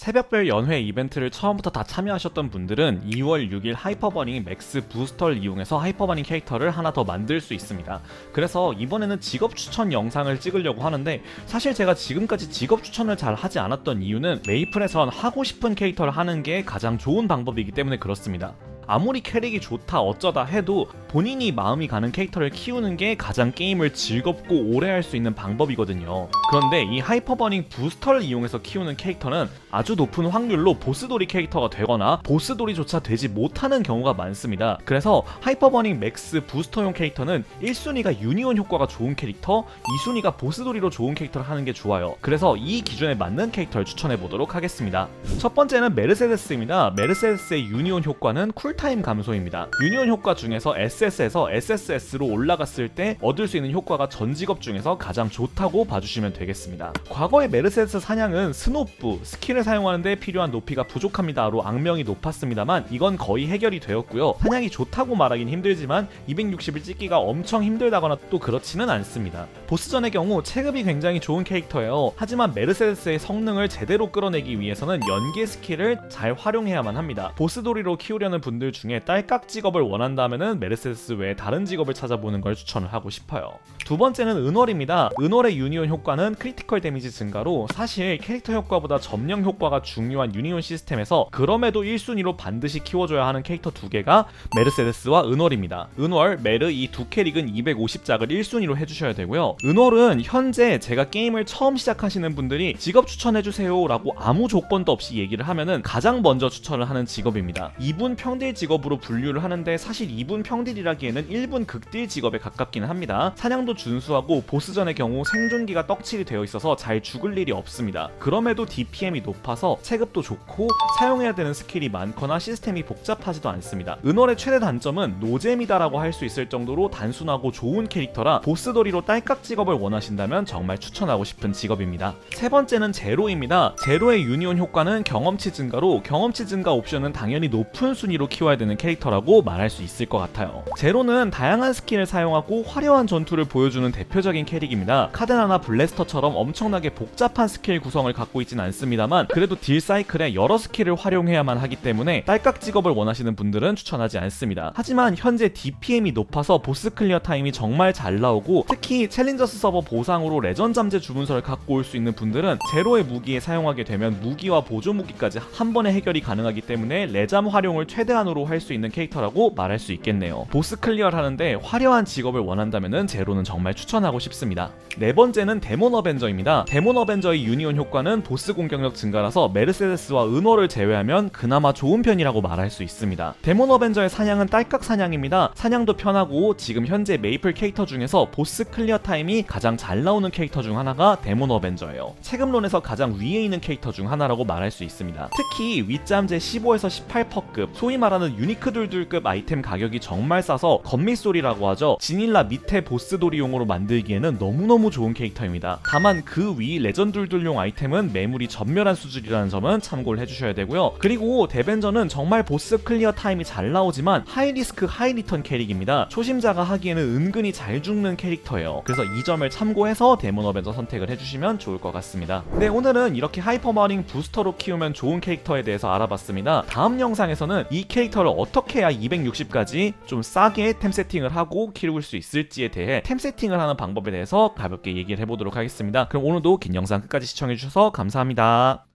새벽별 연회 이벤트를 처음부터 다 참여하셨던 분들은 2월 6일 하이퍼버닝 맥스 부스터를 이용해서 하이퍼버닝 캐릭터를 하나 더 만들 수 있습니다. 그래서 이번에는 직업 추천 영상을 찍으려고 하는데 사실 제가 지금까지 직업 추천을 잘 하지 않았던 이유는 메이플에선 하고 싶은 캐릭터를 하는 게 가장 좋은 방법이기 때문에 그렇습니다. 아무리 캐릭이 좋다 어쩌다 해도 본인이 마음이 가는 캐릭터를 키우는 게 가장 게임을 즐겁고 오래 할 수 있는 방법이거든요. 그런데 이 하이퍼버닝 부스터를 이용해서 키우는 캐릭터는 아주 높은 확률로 보스돌이 캐릭터가 되거나 보스돌이조차 되지 못하는 경우가 많습니다. 그래서 하이퍼버닝 맥스 부스터용 캐릭터는 1순위가 유니온 효과가 좋은 캐릭터, 2순위가 보스돌이로 좋은 캐릭터를 하는 게 좋아요. 그래서 이 기준에 맞는 캐릭터를 추천해 보도록 하겠습니다. 첫 번째는 메르세데스입니다. 메르세데스의 유니온 효과는 쿨 타임 감소입니다. 유니온 효과 중에서 SS에서 SSS로 올라갔을 때 얻을 수 있는 효과가 전 직업 중에서 가장 좋다고 봐주시면 되겠습니다. 과거의 메르세데스 사냥은 스노프, 스킬을 사용하는데 필요한 높이가 부족합니다로 악명이 높았습니다만 이건 거의 해결이 되었고요. 사냥이 좋다고 말하긴 힘들지만 260을 찍기가 엄청 힘들다거나 또 그렇지는 않습니다. 보스전의 경우 체급이 굉장히 좋은 캐릭터예요. 하지만 메르세데스의 성능을 제대로 끌어내기 위해서는 연계 스킬을 잘 활용해야만 합니다. 보스돌이로 키우려는 분들 중에 딸깍 직업을 원한다면은 메르세데스 외에 다른 직업을 찾아보는 걸 추천을 하고 싶어요. 두 번째는 은월입니다. 은월의 유니온 효과는 크리티컬 데미지 증가로 사실 캐릭터 효과보다 점령 효과가 중요한 유니온 시스템에서 그럼에도 1순위로 반드시 키워줘야 하는 캐릭터 두 개가 메르세데스와 은월입니다. 은월, 메르 이 두 캐릭은 250작을 1순위로 해주셔야 되고요. 은월은 현재 제가 게임을 처음 시작하시는 분들이 직업 추천해주세요 라고 아무 조건도 없이 얘기를 하면은 가장 먼저 추천을 하는 직업입니다. 2분 평딜 직업으로 분류를 하는데 사실 2분 평딜이라기에는 1분 극딜 직업에 가깝기는 합니다. 사냥도 준수하고 보스전의 경우 생존기가 떡칠이 되어 있어서 잘 죽을 일이 없습니다. 그럼에도 DPM이 높아서 체급도 좋고 사용해야 되는 스킬이 많거나 시스템이 복잡하지도 않습니다. 은월의 최대 단점은 노잼이다라고 할 수 있을 정도로 단순하고 좋은 캐릭터라 보스돌이로 딸깍 직업을 원하신다면 정말 추천하고 싶은 직업입니다. 세 번째는 제로입니다. 제로의 유니온 효과는 경험치 증가로 경험치 증가 옵션은 당연히 높은 순위로 키 워야 되는 캐릭터라고 말할 수 있을 것 같아요. 제로는 다양한 스킬을 사용하고 화려한 전투를 보여주는 대표적인 캐릭입니다. 카데나나 블래스터처럼 엄청나게 복잡한 스킬 구성을 갖고 있진 않습니다만 그래도 딜 사이클에 여러 스킬을 활용해야만 하기 때문에 딸깍 직업을 원하시는 분들은 추천하지 않습니다. 하지만 현재 DPM이 높아서 보스 클리어 타임이 정말 잘 나오고 특히 챌린저스 서버 보상으로 레전 잠재 주문서를 갖고 올 수 있는 분들은 제로의 무기에 사용하게 되면 무기와 보조 무기까지 한 번에 해결이 가능하기 때문에 레잠 활용을 최대한으로 할 수 있는 캐릭터라고 말할 수 있겠네요. 보스 클리어를 하는데 화려한 직업을 원한다면 제로는 정말 추천하고 싶습니다. 네 번째는 데몬 어벤져입니다. 데몬 어벤져의 유니온 효과는 보스 공격력 증가라서 메르세데스와 은월을 제외하면 그나마 좋은 편이라고 말할 수 있습니다. 데몬 어벤져의 사냥은 딸깍 사냥입니다. 사냥도 편하고 지금 현재 메이플 캐릭터 중에서 보스 클리어 타임이 가장 잘 나오는 캐릭터 중 하나가 데몬 어벤져예요. 체급론에서 가장 위에 있는 캐릭터 중 하나라고 말할 수 있습니다. 특히 윗잠제 15에서 18퍼급 소위 말하는 유니크 둘둘급 아이템 가격이 정말 싸서 건밀소리라고 하죠. 지닐라 밑에 보스 돌이용으로 만들기에는 너무너무 좋은 캐릭터입니다. 다만 그 위 레전둘둘용 아이템은 매물이 전멸한 수준이라는 점은 참고를 해주셔야 되고요. 그리고 데벤저는 정말 보스 클리어 타임이 잘 나오지만 하이리스크 하이리턴 캐릭입니다. 초심자가 하기에는 은근히 잘 죽는 캐릭터예요. 그래서 이 점을 참고해서 데몬 어벤져 선택을 해주시면 좋을 것 같습니다. 네 오늘은 이렇게 하이퍼 마링 부스터로 키우면 좋은 캐릭터에 대해서 알아봤습니다. 다음 영상에서는 이 캐릭터를 어떻게 해야 260까지 좀 싸게 템 세팅을 하고 키울 수 있을지에 대해 템 세팅을 하는 방법에 대해서 가볍게 얘기를 해보도록 하겠습니다. 그럼 오늘도 긴 영상 끝까지 시청해주셔서 감사합니다.